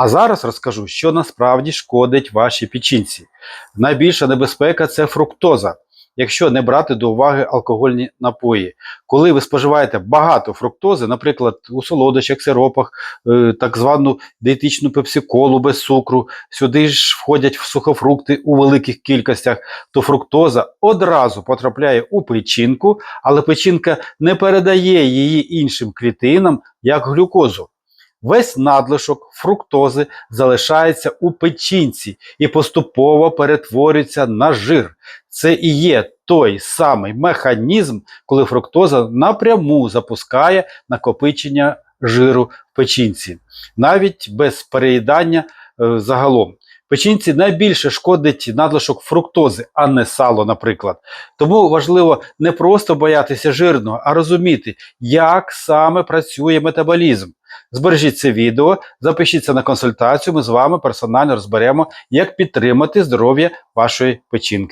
А зараз розкажу, що насправді шкодить вашій печінці. Найбільша небезпека це фруктоза. Якщо не брати до уваги алкогольні напої, коли ви споживаєте багато фруктози, наприклад, у солодощах, сиропах, е, так звану дієтичну пепсиколу без цукру, сюди ж входять сухофрукти у великих кількостях, то фруктоза одразу потрапляє у печінку, але печінка не передає її іншим клітинам як глюкозу. Весь надлишок фруктози залишається у печінці і поступово перетворюється на жир. Це і є той самий механізм, коли фруктоза напряму запускає накопичення жиру в печінці, навіть без переїдання е, загалом. Печінці найбільше шкодить надлишок фруктози, а не сало, наприклад. Тому важливо не просто боятися жирного, а розуміти, як саме працює метаболізм. Збережіть це відео, запишіться на консультацію. Ми з вами персонально розберемо, як підтримати здоров'я вашої печінки.